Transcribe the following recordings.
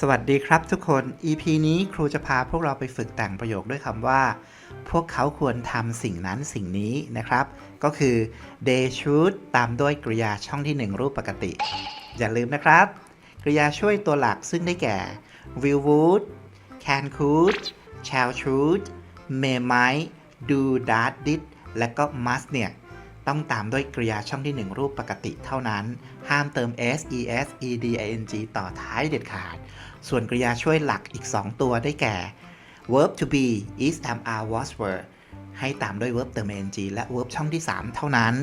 สวัสดีครับทุกคน EP นี้ครูจะพาพวกเราไปฝึกแต่งประโยคด้วยคำว่า พวกเขาควรทำสิ่งนั้นสิ่งนี้นะครับ ก็คือ they should ตามด้วยกริยาช่องที่ 1 รูปปกติ อย่าลืมนะครับ กริยาช่วยตัวหลักซึ่งได้แก่ will would can could shall should may might do that did และก็ must เนี่ย ต้องตามด้วยกริยาช่องที่ 1 รูปปกติเท่านั้น ห้ามเติม s es ed ing ต่อท้ายเด็ดขาด ส่วนกริยาช่วยหลักอีก 2 ตัวได้แก่ verb to be is am are was were ให้ตามด้วย verb เติม ing และ verb ช่องที่ 3 เท่านั้น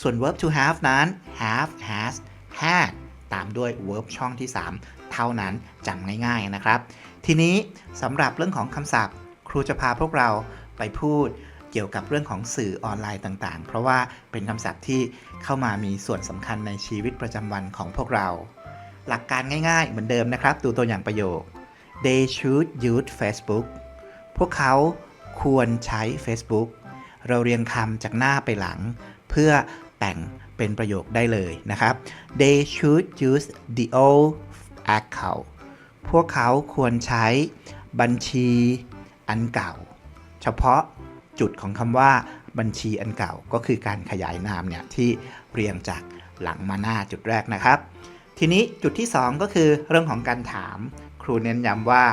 ส่วน verb to have นั้น have has had ตามด้วย verb ช่องที่ 3 เท่านั้นจำง่ายๆนะครับ ทีนี้สำหรับเรื่องของคำศัพท์ ครูจะพาพวกเราไปพูด เกี่ยวกับเรื่องของสื่อออนไลน์ต่างๆ เพราะว่าเป็นคำศัพท์ที่เข้ามามีส่วนสำคัญในชีวิตประจำวันของพวกเรา หลักการง่ายๆ เหมือนเดิมนะครับ ดูตัวอย่างประโยค they should use Facebook พวกเขาควรใช้ Facebook เราเรียงคำจากหน้าไปหลัง เพื่อแต่งเป็นประโยคได้เลยนะครับ they should use the old account พวกเขาควรใช้บัญชีอันเก่า เฉพาะ จุดของคำว่าบัญชีอันเก่าก็คือการขยายนามเนี่ยที่เรียงจากหลังมาหน้าจุดแรกนะครับ ทีนี้จุดที่ 2 ก็คือเรื่องของการถาม ครูเน้นย้ำว่า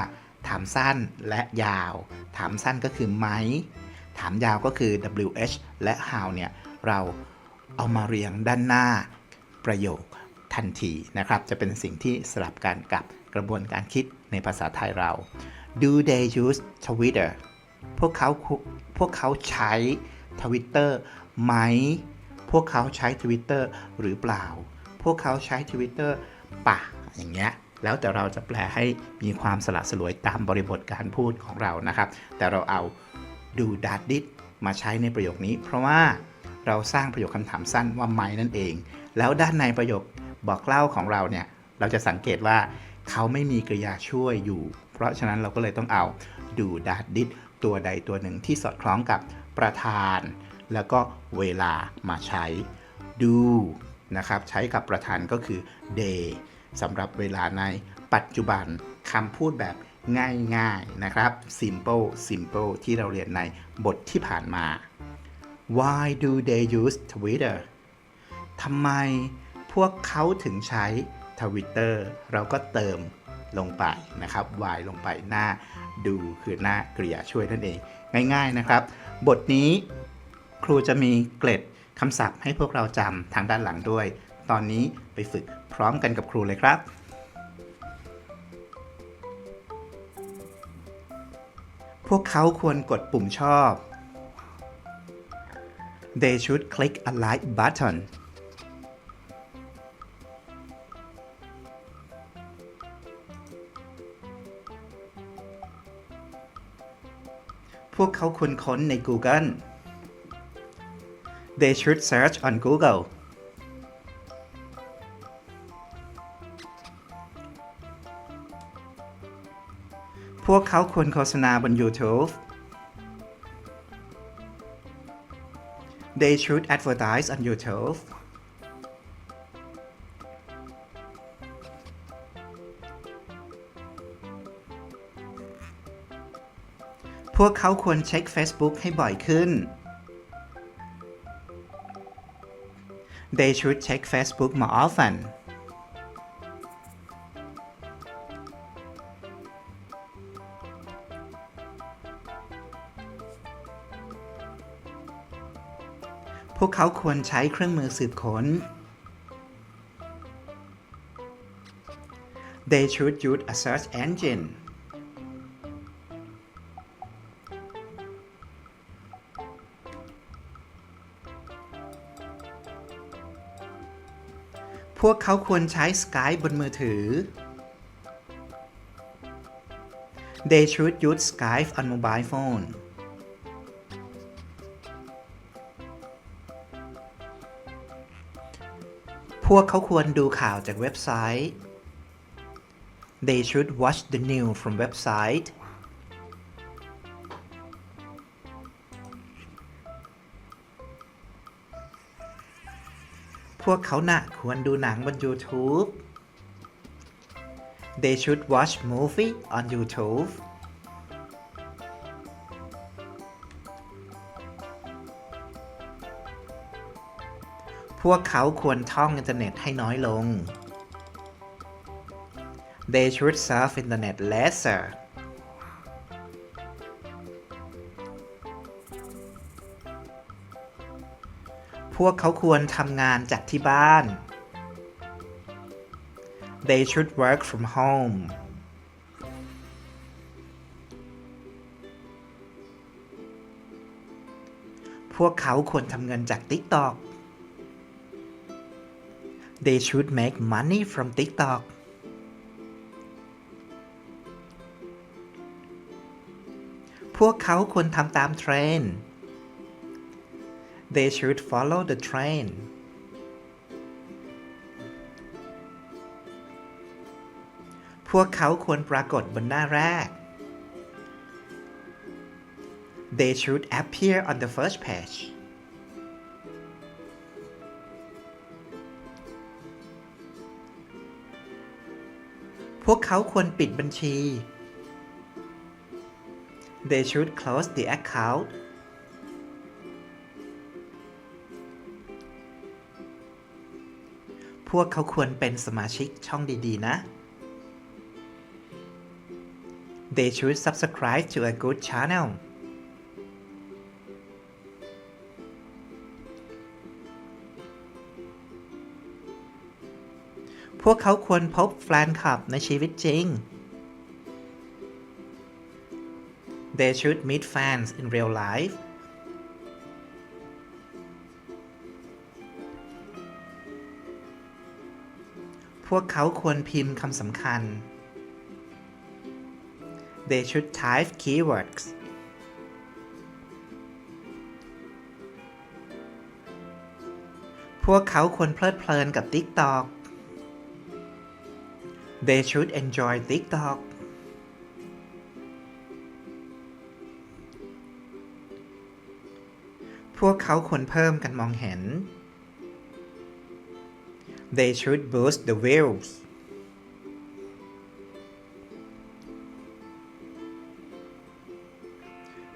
ถามสั้นและยาว ถามสั้นก็คือไหม ถามยาวก็คือ wh และ how เนี่ยเราเอามาเรียงด้านหน้าประโยคทันทีนะครับ จะเป็นสิ่งที่สลับกันกับกระบวนการคิดในภาษาไทยเรา Do they use Twitter พวกเขาพวกเขาใช้ Twitter ไหม พวกเขาใช้ Twitter หรือเปล่า พวกเขาใช้ Twitter ป่ะอย่างเงี้ย แล้วแต่เราจะแปลให้มีความสละสลวยตามบริบทการพูดของเรานะครับ แต่เราเอาดูดัดดิดมาใช้ในประโยคนี้ เพราะว่าเราสร้างประโยคคำถามสั้นว่าไหมนั่นเอง แล้วด้านในประโยคบอกเล่าของเราเนี่ย เราจะสังเกตว่าเขาไม่มีกริยาช่วยอยู่ เพราะฉะนั้นเราก็เลยต้องเอาดูดัดดิด ตัวใดตัวหนึ่งที่สอดคล้องกับประธาน แล้วก็เวลามาใช้ do นะครับใช้กับประธานก็คือ day สำหรับเวลาในปัจจุบันคำพูดแบบง่ายๆนะครับ simple simple ที่เราเรียนในบทที่ผ่านมา Why do they use Twitter ทำไมพวกเขาถึงใช้ Twitter เราก็เติมลงไปนะครับ y ลงไปหน้า ดูคือหน้ากริยาช่วยนั่นเอง ง่าย ๆนะครับ บทนี้ครูจะมีเกร็ดคำศัพท์ให้พวกเราจำทางด้านหลังด้วย ตอนนี้ไปฝึกพร้อมกันกับครูเลยครับ พวกเขาควรกดปุ่มชอบ They should click a like button วกเขาควรค้นใน Google They should search on Google พวกเขาควรโฆษณาบน YouTube They should advertise on YouTube พวกเขาควรเช็ค Facebook ให้บ่อยขึ้น They should check Facebook more often พวกเขาควรใช้เครื่องมือสืบค้น They should use a search engine พวกเขาควรใช้ Skype บนมือถือ They should use Skype on mobile phone พวกเขาควรดูข่าวจากเว็บไซต์ They should watch the news from website วกเขาน่ะควรดูหนังบน YouTube They should watch movie on YouTube พวกเขาควรท่องอินเทอร์เน็ตให้น้อยลง They should surf internet lesser พวกเขาควรทำงานจากที่บ้าน They should work from home พวกเขาควรทำเงินจาก TikTok They should make money from TikTok พวกเขาควรทำตามเทรนด์ They should follow the trend พวกเขาควรปรากฏบนหน้าแรก They should appear on the first page พวกเขาควรปิดบัญชี They should close the account พวกเขาควรเป็นสมาชิกช่องดีๆ นะ They should subscribe to a good channel พวกเขาควรพบแฟนคลับในชีวิตจริง They should meet fans in real life พวกเขาควรพิมพ์คำสำคัญ They should type keywords พวกเขาควรเพลิดเพลินกับ TikTok They should enjoy TikTok พวกเขาควรเพิ่มการมองเห็น They should boost the views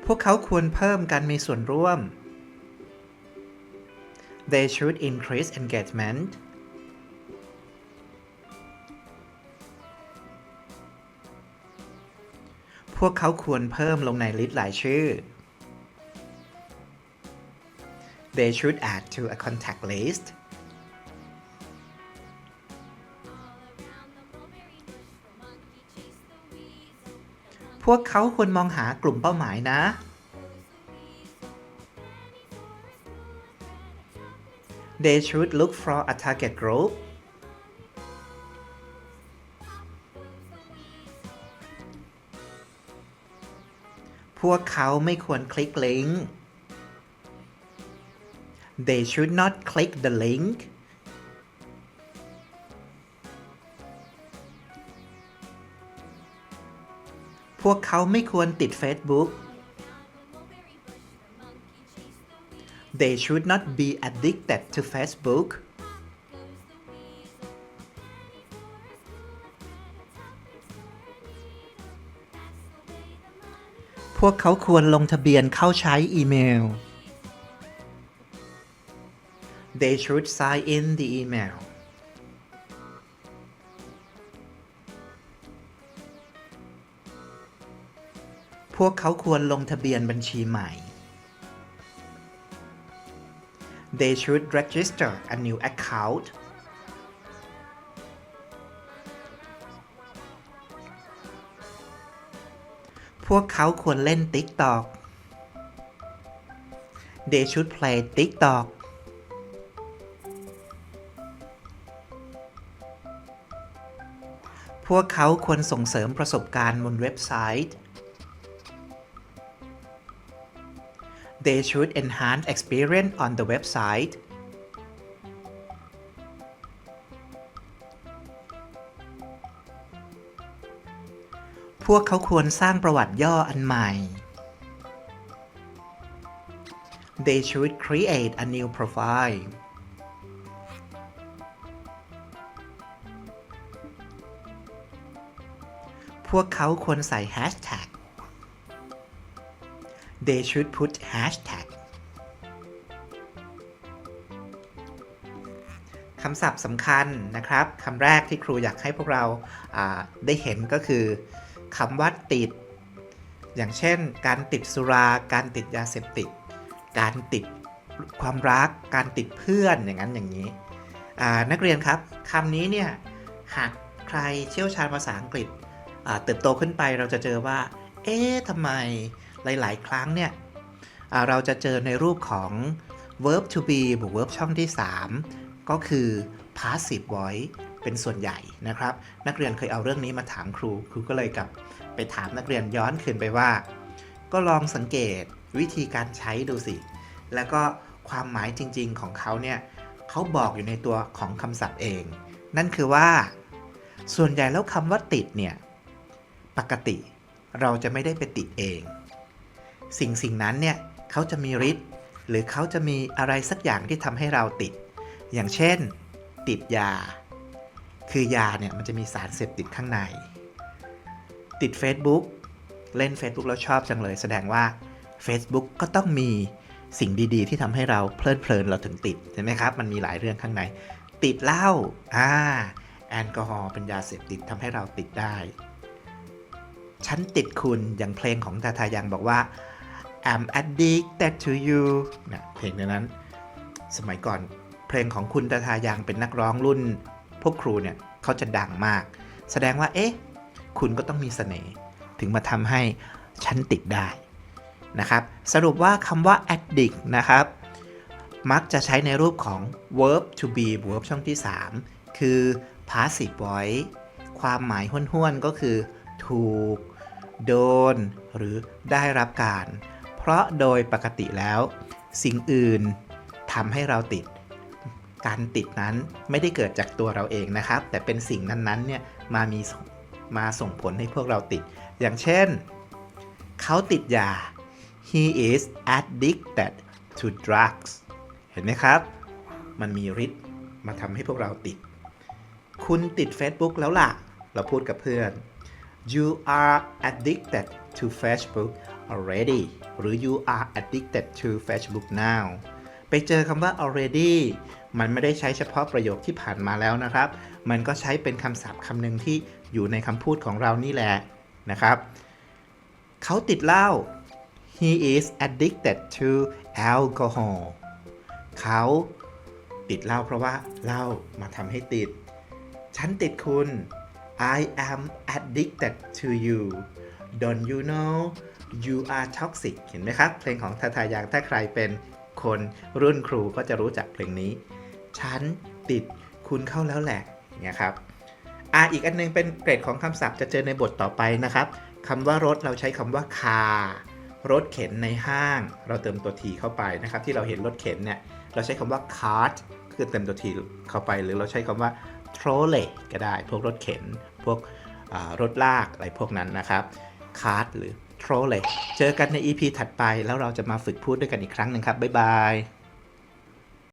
พวกเขาควรเพิ่มการมีส่วนร่วม They should increase engagement พวกเขาควรเพิ่มลงในลิสต์รายชื่อ They should add to a contact list พวกเขาควรมองหากลุ่มเป้าหมายนะ They should look for a target group พวกเขาไม่ควรคลิกลิงก์ They should not click the link พวกเขาไม่ควรติด Facebook They should not be addicted to Facebook พวกเขาควรลงทะเบียนเข้าใช้อีเมล They should sign in the email วกเขาควรลงทะเบียนบัญชีใหม่ They should register a new account พวกเขาควรเล่น TikTok They should play TikTok พวกเขาควรส่งเสริมประสบการณ์บนเว็บไซต์ They should enhance experience on the website พวกเขาควรสร้างประวัติย่ออันใหม่ They should create a new profile พวกเขาควรใส่ hashtag they should put hashtag คำศัพท์สำคัญนะครับคำแรกที่ครูอยากให้พวกเราได้เห็นก็คือคำว่าติด อย่างเช่น การติดสุรา การติดยาเสพติด การติดความรัก การติดเพื่อนอย่างนั้นอย่างนี้ นักเรียนครับคำนี้เนี่ยหากใครเชี่ยวชาญภาษาอังกฤษเติบโตขึ้นไปเราจะเจอว่า เอ๊ะทำไม หลาย ๆ ครั้งเนี่ยเราจะเจอในรูปของ verb to be บวก verb ช่องที่ 3 ก็คือ passive voice เป็นส่วนใหญ่นะครับ นักเรียนเคยเอาเรื่องนี้มาถามครู ครูก็เลยกลับไปถามนักเรียนย้อนคืนไปว่า ก็ลองสังเกตวิธีการใช้ดูสิ แล้วก็ความหมายจริง ๆ ของเขาเนี่ยเขาบอกอยู่ในตัวของคำศัพท์เอง นั่นคือว่า ส่วนใหญ่แล้วคำว่าติดเนี่ย ปกติเราจะไม่ได้ไปติดเอง สิ่งสิ่งนั้นเนี่ยเขาจะมีฤทธิ์หรือเขาจะมีอะไรสักอย่างที่ทำให้เราติด อย่างเช่น ติดยา คือยาเนี่ยมันจะมีสารเสพติดข้างใน ติด Facebook เล่น Facebook แล้วชอบจังเลย แสดงว่า Facebook ก็ต้องมีสิ่งดีๆ ที่ทำให้เราเพลิดเพลินเราถึงติดใช่ไหมครับ มันมีหลายเรื่องข้างใน ติดเหล้าอ่าแอลกอฮอล์เป็นยาเสพติดทำให้เราติดได้ ฉันติดคุณอย่างเพลงของทาทายังบอกว่า I'm addicted to you นะเพลงนนั้น สมัยก่อนเพลงของคุณตาทายังเป็นนักร้องรุ่น พวกครูเนี่ยเขาจะดังมาก แสดงว่า เอ๊ะ คุณก็ต้องมีเสน่ห์ถึงมาทำให้ฉันติดได้นะครับ สรุปว่าคำว่า addict นะครับ มักจะใช้ในรูปของ verb to be verb ช่องที่ 3 คือ passive voice ความหมายห้วนๆ ก็คือ ถูก โดน หรือได้รับการ เพราะโดยปกติแล้ว สิ่งอื่นทำให้เราติด การติดนั้นไม่ได้เกิดจากตัวเราเองนะครับ แต่เป็นสิ่งนั้นๆเนี่ยมามีมาส่งผลให้พวกเราติด อย่างเช่น เขาติดยา he is addicted to drugs เห็นไหมครับ มันมีฤทธิ์มาทำให้พวกเราติด คุณติด Facebook แล้วล่ะ เราพูดกับเพื่อน you are addicted to Facebook already หรือ you are addicted to Facebook now ไปเจอคำว่า already มันไม่ได้ใช้เฉพาะประโยคที่ผ่านมาแล้วนะครับ มันก็ใช้เป็นคำศัพท์คำหนึ่งที่อยู่ในคำพูดของเรานี่แหละนะครับ เขาติดเหล้า he is addicted to alcohol เขาติดเหล้าเพราะว่าเหล้ามาทำให้ติด ฉันติดคุณ I am addicted to you don't you know you are toxic เห็นไหมครับ เพลงของทาทายังถ้าใครเป็นคนรุ่นครูก็จะรู้จักเพลงนี้ ฉันติดคุณเข้าแล้วแหละเงี้ยครับอะอีกอันนึงเป็นเกรดของคำศัพท์จะเจอในบทต่อไปนะครับคำว่ารถเราใช้คำว่า car รถเข็นในห้าง เราเติมตัว t เข้าไปนะครับ ที่เราเห็นรถเข็นเนี่ยเราใช้คำว่า cart คือเติมตัว t เข้าไป หรือเราใช้คำว่า trolley ก็ได้ พวกรถเข็น พวกรถลากอะไรพวกนั้นนะครับ คาร์ดหรือโทรเลย เจอกันใน EP ถัดไปแล้วเราจะมาฝึกพูดด้วยกันอีกครั้งหนึ่งครับ บ๊ายบาย